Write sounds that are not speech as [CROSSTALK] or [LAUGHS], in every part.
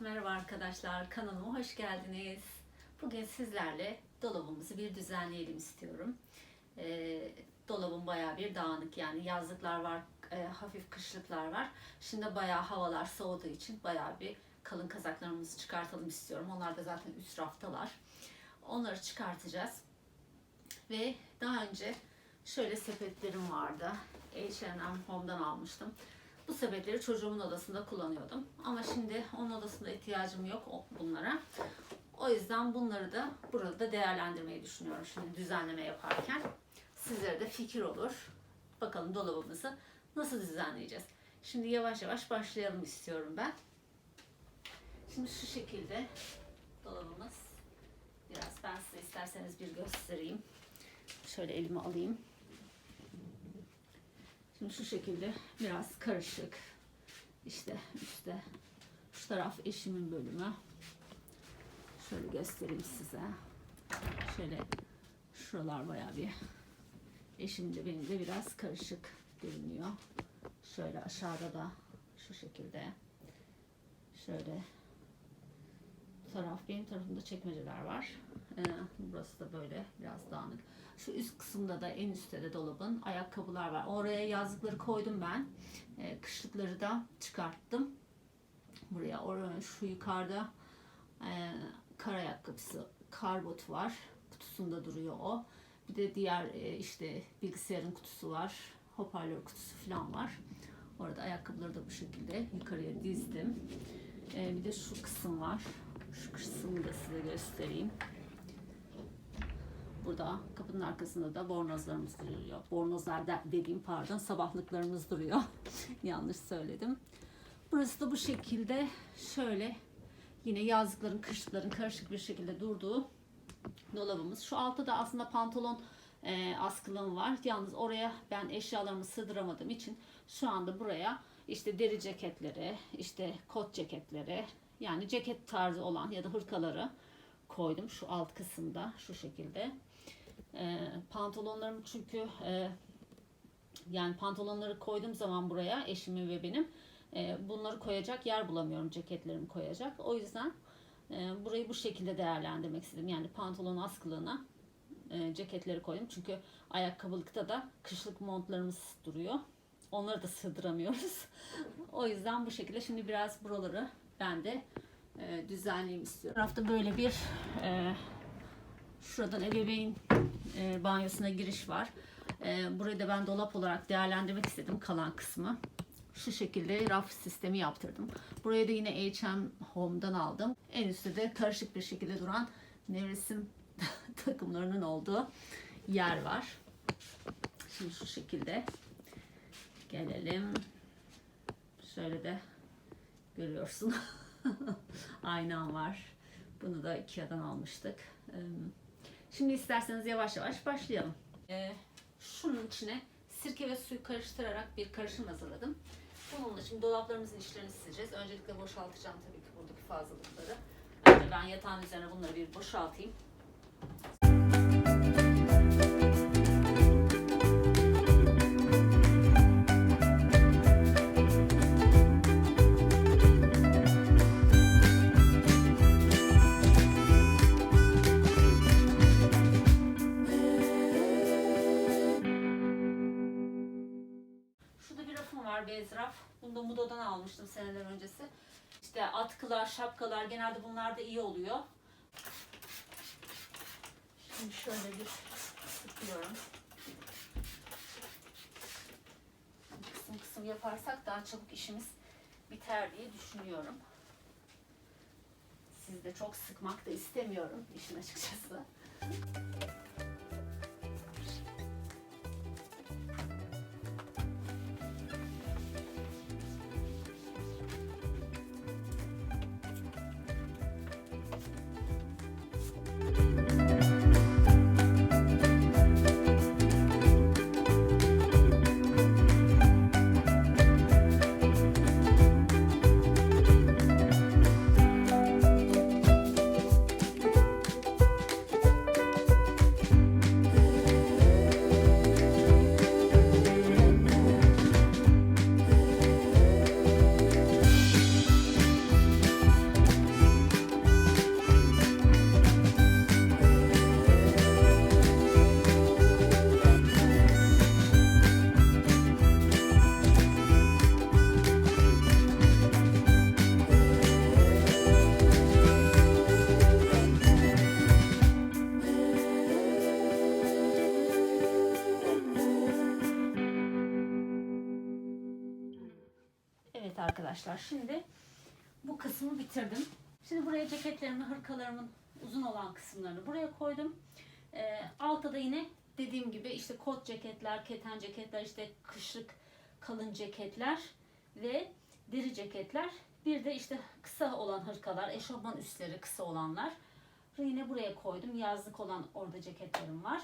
merhaba arkadaşlar. Kanalıma hoş geldiniz. Bugün sizlerle dolabımızı bir düzenleyelim istiyorum. Ee, dolabım bayağı bir dağınık yani yazlıklar var, e, hafif kışlıklar var. Şimdi bayağı havalar soğuduğu için bayağı bir kalın kazaklarımızı çıkartalım istiyorum. Onlar da zaten üst raftalar. Onları çıkartacağız. Ve daha önce şöyle sepetlerim vardı. H&M Home'dan almıştım. Bu sepetleri çocuğumun odasında kullanıyordum. Ama şimdi onun odasında ihtiyacım yok bunlara. O yüzden bunları da burada değerlendirmeyi düşünüyorum şimdi düzenleme yaparken. Sizlere de fikir olur. Bakalım dolabımızı nasıl düzenleyeceğiz. Şimdi yavaş yavaş başlayalım istiyorum ben. Şimdi şu şekilde dolabımız. Biraz ben size isterseniz bir göstereyim. Şöyle elime alayım. Şimdi şu şekilde biraz karışık. İşte üstte şu taraf eşimin bölümü. Şöyle göstereyim size. Şöyle şuralar bayağı bir eşim de benim de biraz karışık görünüyor. Şöyle aşağıda da şu şekilde. Şöyle taraf benim tarafımda çekmeceler var. Ee, burası da böyle biraz dağınık. Şu üst kısımda da en üstte de dolabın ayakkabılar var. Oraya yazlıkları koydum ben. Ee, kışlıkları da çıkarttım. Buraya oraya şu yukarıda e, kar ayakkabısı, kar botu var. Kutusunda duruyor o. Bir de diğer e, işte bilgisayarın kutusu var. Hoparlör kutusu falan var. Orada ayakkabıları da bu şekilde yukarıya dizdim. Ee, bir de şu kısım var. Şu kısmını da size göstereyim. Burada kapının arkasında da bornozlarımız duruyor. Bornozlar da dediğim pardon sabahlıklarımız duruyor. [LAUGHS] Yanlış söyledim. Burası da bu şekilde şöyle yine yazlıkların kışlıkların karışık bir şekilde durduğu dolabımız. Şu altta da aslında pantolon e, askılığım var. Yalnız oraya ben eşyalarımı sığdıramadığım için şu anda buraya işte deri ceketleri, işte kot ceketleri yani ceket tarzı olan ya da hırkaları koydum şu alt kısımda şu şekilde. E, pantolonlarım çünkü e, yani pantolonları koyduğum zaman buraya eşimin ve benim e, bunları koyacak yer bulamıyorum ceketlerimi koyacak. O yüzden e, burayı bu şekilde değerlendirmek istedim. Yani pantolon askılığına e, ceketleri koydum. Çünkü ayakkabılıkta da kışlık montlarımız duruyor. Onları da sığdıramıyoruz. [LAUGHS] o yüzden bu şekilde şimdi biraz buraları ben de e, düzenleyeyim istiyorum. Tarafta böyle bir e, şuradan ebeveyn e, banyosuna giriş var. E, burayı da ben dolap olarak değerlendirmek istedim kalan kısmı. Şu şekilde raf sistemi yaptırdım. Buraya da yine H&M Home'dan aldım. En üstte de karışık bir şekilde duran nevresim [LAUGHS] takımlarının olduğu yer var. Şimdi şu şekilde gelelim. Şöyle de görüyorsun. [LAUGHS] Aynam var. Bunu da Ikea'dan almıştık. Şimdi isterseniz yavaş yavaş başlayalım. Ee, şunun içine sirke ve suyu karıştırarak bir karışım hazırladım. Bununla şimdi dolaplarımızın içlerini sileceğiz. Öncelikle boşaltacağım tabii ki buradaki fazlalıkları. Önce ben yatağın üzerine bunları bir boşaltayım. Bunu da Mudo'dan almıştım seneler öncesi. İşte atkılar, şapkalar genelde bunlar da iyi oluyor. Şimdi şöyle bir sıkıyorum. Kısım kısım yaparsak daha çabuk işimiz biter diye düşünüyorum. Siz de çok sıkmak da istemiyorum işin açıkçası. Arkadaşlar. Şimdi bu kısmı bitirdim. Şimdi buraya ceketlerimi, hırkalarımın uzun olan kısımlarını buraya koydum. Ee, altta da yine dediğim gibi işte kot ceketler, keten ceketler, işte kışlık kalın ceketler ve deri ceketler. Bir de işte kısa olan hırkalar, eşofman üstleri kısa olanlar. Yine buraya koydum. Yazlık olan orada ceketlerim var.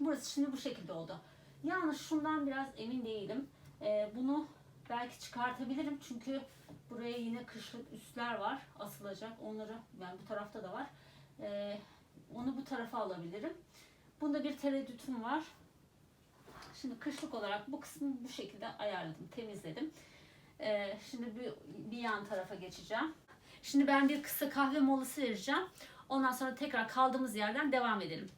Burası şimdi bu şekilde oldu. Yalnız şundan biraz emin değilim. Ee, bunu belki çıkartabilirim çünkü buraya yine kışlık üstler var asılacak. Onları yani bu tarafta da var. Ee, onu bu tarafa alabilirim. Bunda bir tereddütüm var. Şimdi kışlık olarak bu kısmı bu şekilde ayarladım, temizledim. Ee, şimdi bir, bir yan tarafa geçeceğim. Şimdi ben bir kısa kahve molası vereceğim. Ondan sonra tekrar kaldığımız yerden devam edelim.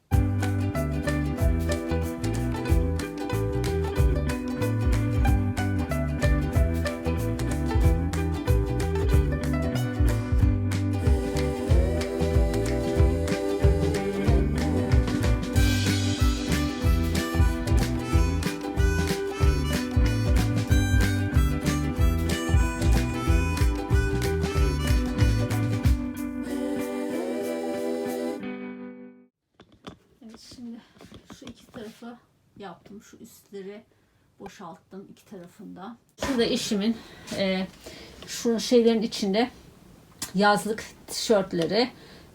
Şu üstleri boşalttım iki tarafında. Şurada eşimin e, şu şeylerin içinde yazlık tişörtleri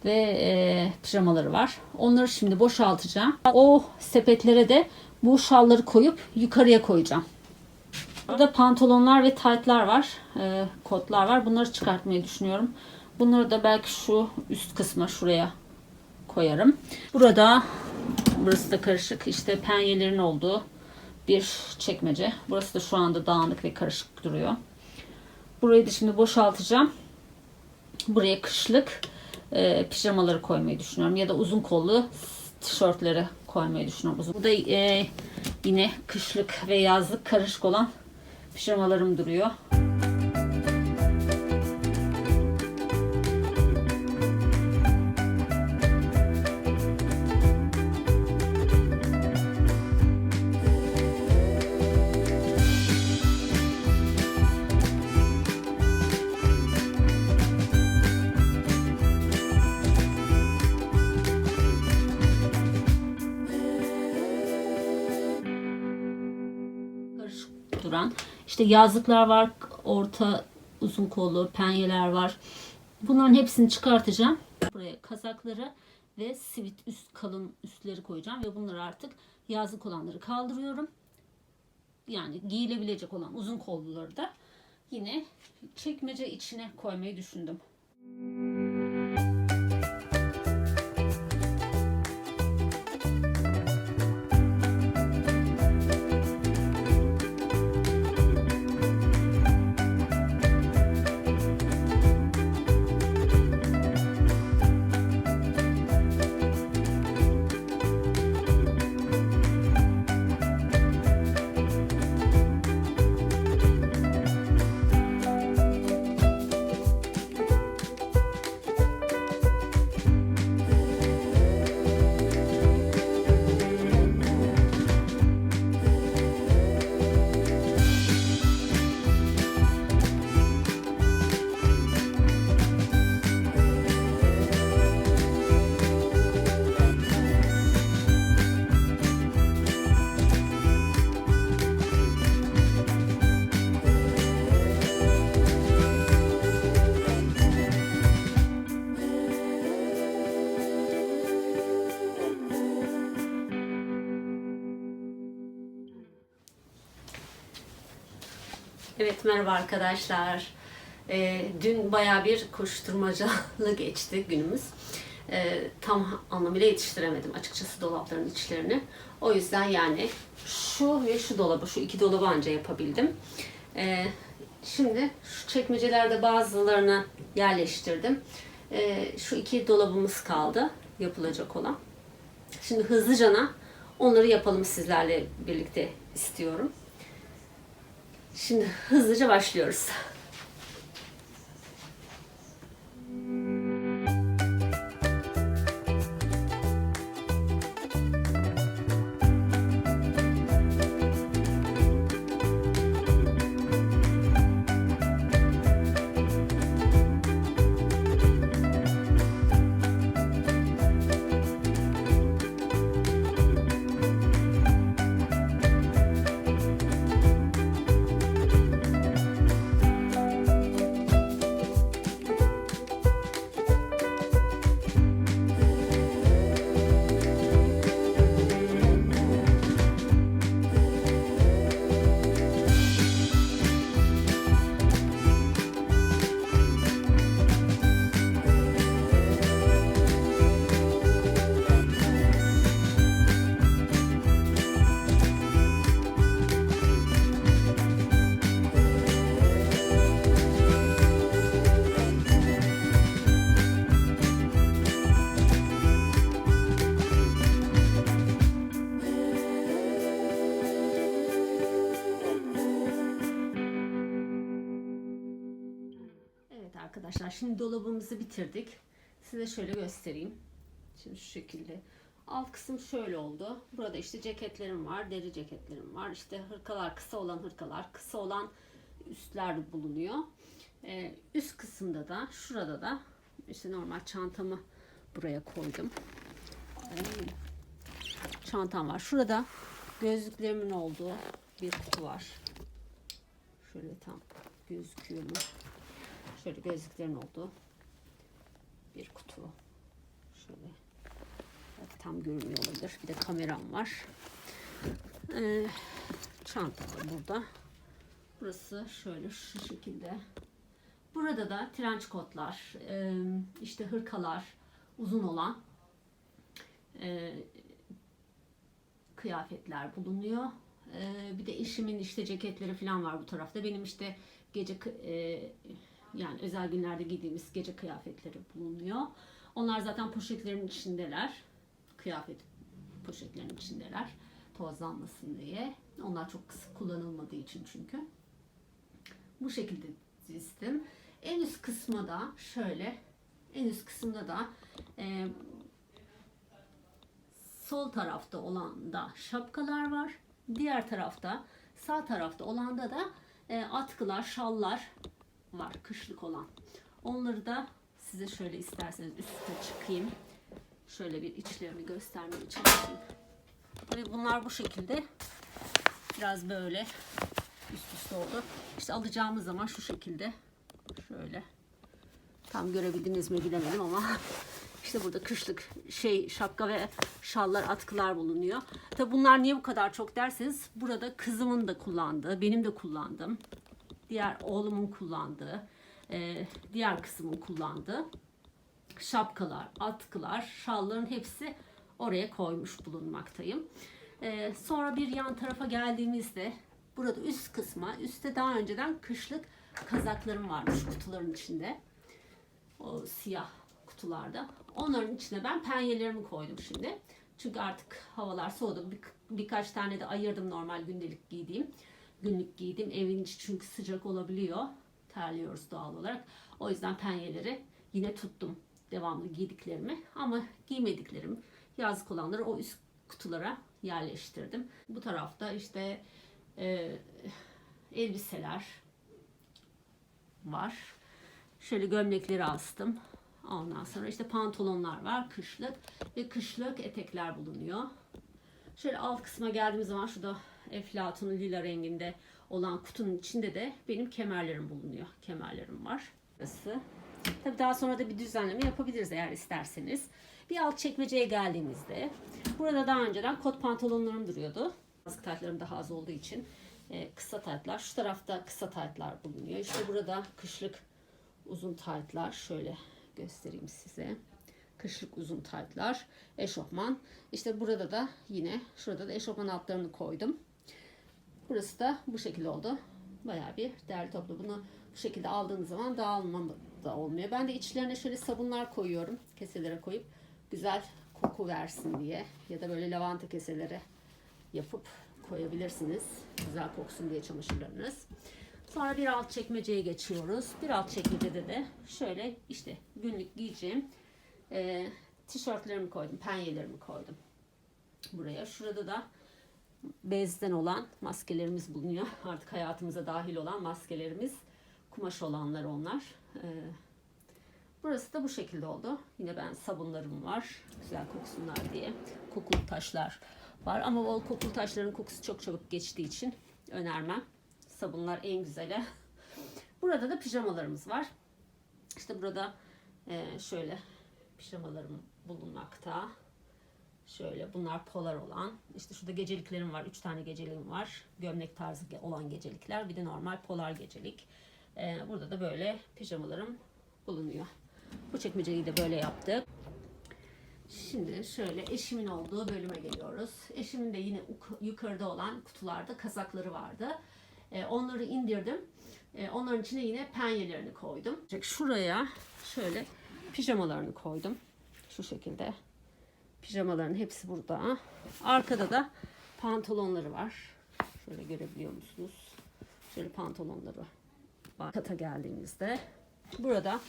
ve e, pijamaları var. Onları şimdi boşaltacağım. O sepetlere de bu şalları koyup yukarıya koyacağım. Burada pantolonlar ve taytlar var. E, kotlar var. Bunları çıkartmayı düşünüyorum. Bunları da belki şu üst kısma şuraya koyarım. Burada burası da karışık. İşte penyelerin olduğu bir çekmece. Burası da şu anda dağınık ve karışık duruyor. Burayı da şimdi boşaltacağım. Buraya kışlık e, pijamaları koymayı düşünüyorum. Ya da uzun kollu tişörtleri koymayı düşünüyorum. Bu da e, yine kışlık ve yazlık karışık olan pijamalarım duruyor. İşte yazlıklar var, orta uzun kollu penyeler var. Bunların hepsini çıkartacağım. Buraya kazakları ve sivit üst kalın üstleri koyacağım ve bunları artık yazlık olanları kaldırıyorum. Yani giyilebilecek olan uzun kolluları da yine çekmece içine koymayı düşündüm. Evet merhaba arkadaşlar. Ee, dün baya bir koşturmacalı geçti günümüz. Ee, tam anlamıyla yetiştiremedim açıkçası dolapların içlerini. O yüzden yani şu ve şu dolabı, şu iki dolabı anca yapabildim. Ee, şimdi şu çekmecelerde bazılarını yerleştirdim. Ee, şu iki dolabımız kaldı yapılacak olan. Şimdi hızlıcana onları yapalım sizlerle birlikte istiyorum. Şimdi hızlıca başlıyoruz. Arkadaşlar şimdi dolabımızı bitirdik. Size şöyle göstereyim. Şimdi şu şekilde. Alt kısım şöyle oldu. Burada işte ceketlerim var, deri ceketlerim var. İşte hırkalar, kısa olan hırkalar, kısa olan üstler bulunuyor. Ee, üst kısımda da, şurada da işte normal çantamı buraya koydum. Ee, çantam var. Şurada gözlüklerimin olduğu bir kutu var. Şöyle tam gözüküyor mu? Şöyle gözlüklerin olduğu bir kutu. Şöyle tam görünmüyor olabilir. Bir de kameram var. Ee, çanta da burada. Burası şöyle şu şekilde. Burada da trench kotlar, e, işte hırkalar, uzun olan e, kıyafetler bulunuyor. E, bir de eşimin işte ceketleri falan var bu tarafta. Benim işte gece yani özel günlerde giydiğimiz gece kıyafetleri bulunuyor. Onlar zaten poşetlerin içindeler. Kıyafet poşetlerin içindeler. Tozlanmasın diye. Onlar çok sık kullanılmadığı için çünkü. Bu şekilde dizdim. En üst kısma da şöyle en üst kısımda da e, sol tarafta olan da şapkalar var. Diğer tarafta sağ tarafta olanda da e, atkılar, şallar var kışlık olan. Onları da size şöyle isterseniz üstte çıkayım. Şöyle bir içlerini göstermeye çalışayım. Tabii bunlar bu şekilde biraz böyle üst üste oldu. İşte alacağımız zaman şu şekilde şöyle tam görebildiniz mi bilemedim ama [LAUGHS] işte burada kışlık şey şapka ve şallar atkılar bulunuyor. Tabi bunlar niye bu kadar çok derseniz burada kızımın da kullandığı, benim de kullandığım, diğer oğlumun kullandığı, e, diğer kızımın kullandığı şapkalar, atkılar, şalların hepsi oraya koymuş bulunmaktayım. E, sonra bir yan tarafa geldiğimizde burada üst kısma, üstte daha önceden kışlık kazaklarım varmış kutuların içinde. O siyah kutularda. Onların içine ben penyelerimi koydum şimdi. Çünkü artık havalar soğudu. Bir, birkaç tane de ayırdım normal gündelik giydiğim. Günlük giydiğim evin içi çünkü sıcak olabiliyor. Terliyoruz doğal olarak. O yüzden penyeleri yine tuttum. Devamlı giydiklerimi ama giymediklerim yazlık olanları o üst kutulara yerleştirdim. Bu tarafta işte e, elbiseler var. Şöyle gömlekleri astım. Ondan sonra işte pantolonlar var kışlık ve kışlık etekler bulunuyor. Şöyle alt kısma geldiğimiz zaman şurada eflatun lila renginde olan kutunun içinde de benim kemerlerim bulunuyor. Kemerlerim var. Burası. Tabii daha sonra da bir düzenleme yapabiliriz eğer isterseniz. Bir alt çekmeceye geldiğimizde burada daha önceden kot pantolonlarım duruyordu. Bazı taytlarım daha az olduğu için e, kısa taytlar. Şu tarafta kısa taytlar bulunuyor. İşte burada kışlık uzun taytlar. Şöyle göstereyim size. Kışlık uzun taytlar, eşofman. İşte burada da yine şurada da eşofman altlarını koydum. Burası da bu şekilde oldu. Bayağı bir değerli toplu. Bunu bu şekilde aldığınız zaman dağılma da olmuyor. Ben de içlerine şöyle sabunlar koyuyorum. Keselere koyup güzel koku versin diye. Ya da böyle lavanta keselere yapıp koyabilirsiniz. Güzel koksun diye çamaşırlarınız. Sonra bir alt çekmeceye geçiyoruz. Bir alt çekmecede de şöyle işte günlük giyeceğim e, tişörtlerimi koydum, penyelerimi koydum buraya. Şurada da bezden olan maskelerimiz bulunuyor. [LAUGHS] Artık hayatımıza dahil olan maskelerimiz. Kumaş olanlar onlar. E, burası da bu şekilde oldu. Yine ben sabunlarım var. Güzel koksunlar diye. Kokulu taşlar var. Ama o kokulu taşların kokusu çok çabuk geçtiği için önermem. Sabunlar en güzeli. [LAUGHS] Burada da pijamalarımız var. İşte burada e, şöyle pijamalarım bulunmakta. Şöyle bunlar polar olan. İşte şurada geceliklerim var. Üç tane geceliğim var. Gömlek tarzı olan gecelikler. Bir de normal polar gecelik. Ee, burada da böyle pijamalarım bulunuyor. Bu çekmeceyi de böyle yaptık. Şimdi şöyle eşimin olduğu bölüme geliyoruz. Eşimin de yine uk- yukarıda olan kutularda kazakları vardı. Ee, onları indirdim. Ee, onların içine yine penyelerini koydum. Şuraya şöyle pijamalarını koydum. Şu şekilde. Pijamaların hepsi burada. Arkada da pantolonları var. Şöyle görebiliyor musunuz? Şöyle pantolonları var. Kata geldiğimizde Burada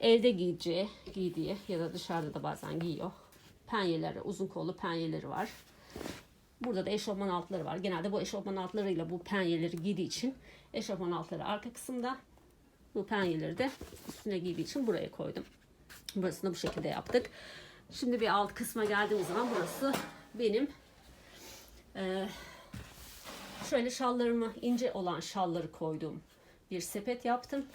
evde giyeceği, giydiği ya da dışarıda da bazen giyiyor. Penyeleri, uzun kollu penyeleri var. Burada da eşofman altları var. Genelde bu eşofman altlarıyla bu penyeleri giydiği için eşofman altları arka kısımda. Bu penyeleri de üstüne giydiği için buraya koydum. Burasını bu şekilde yaptık. Şimdi bir alt kısma geldiğimiz zaman burası benim eee, şöyle şallarımı ince olan şalları koyduğum bir sepet yaptım.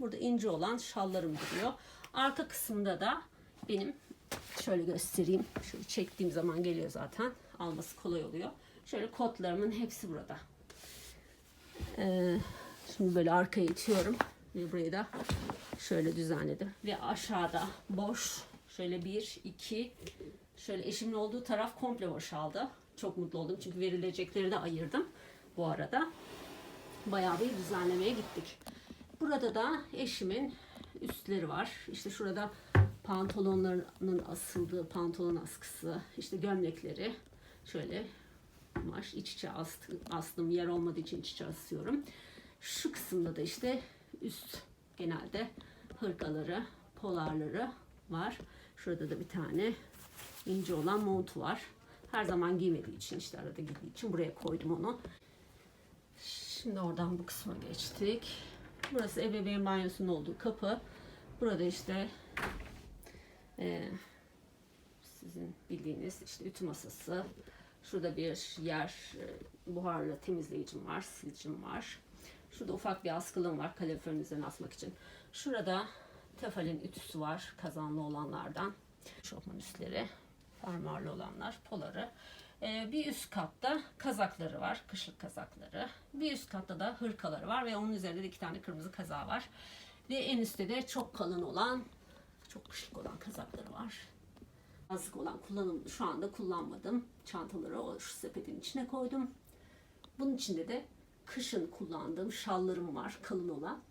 Burada ince olan şallarım duruyor. Arka kısımda da benim şöyle göstereyim. Şöyle çektiğim zaman geliyor zaten. Alması kolay oluyor. Şöyle kotlarımın hepsi burada. Ee, şimdi böyle arkaya itiyorum. Ve burayı da şöyle düzenledim. Ve aşağıda boş. Şöyle bir, iki. Şöyle eşimin olduğu taraf komple boşaldı. Çok mutlu oldum çünkü verilecekleri de ayırdım bu arada. Bayağı bir düzenlemeye gittik. Burada da eşimin üstleri var. İşte şurada pantolonlarının asıldığı pantolon askısı, işte gömlekleri şöyle kumaş iç içe astım, astım yer olmadığı için iç içe asıyorum. Şu kısımda da işte üst genelde hırkaları, polarları var. Şurada da bir tane ince olan montu var. Her zaman giymediği için işte arada giydiği için buraya koydum onu. Şimdi oradan bu kısma geçtik. Burası ebeveyn banyosunun olduğu kapı. Burada işte e, sizin bildiğiniz işte ütü masası. Şurada bir yer e, buharlı temizleyicim var, silicim var. Şurada ufak bir askılığım var kaloriferin üzerine asmak için. Şurada tefalin ütüsü var kazanlı olanlardan. Şofman üstleri, fermuarlı olanlar, poları. Ee, bir üst katta kazakları var, kışlık kazakları. Bir üst katta da hırkaları var ve onun üzerinde de iki tane kırmızı kazağı var. Ve en üstte de çok kalın olan, çok kışlık olan kazakları var. Yazlık olan kullanım şu anda kullanmadım. Çantaları o şu sepetin içine koydum. Bunun içinde de kışın kullandığım şallarım var, kalın olan.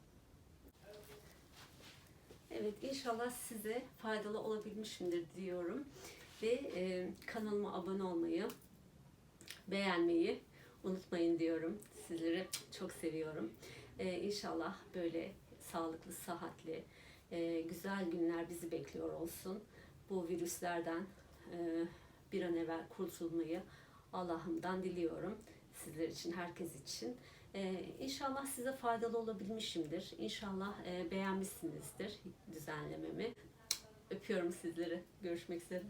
Evet inşallah size faydalı olabilmişimdir diyorum. Ve e, kanalıma abone olmayı, beğenmeyi unutmayın diyorum. Sizleri çok seviyorum. E, inşallah böyle sağlıklı, sıhhatli, e, güzel günler bizi bekliyor olsun. Bu virüslerden e, bir an evvel kurtulmayı Allah'ımdan diliyorum. Sizler için, herkes için. Ee, inşallah size faydalı olabilmişimdir. İnşallah e, beğenmişsinizdir düzenlememi. Öpüyorum sizleri. Görüşmek üzere.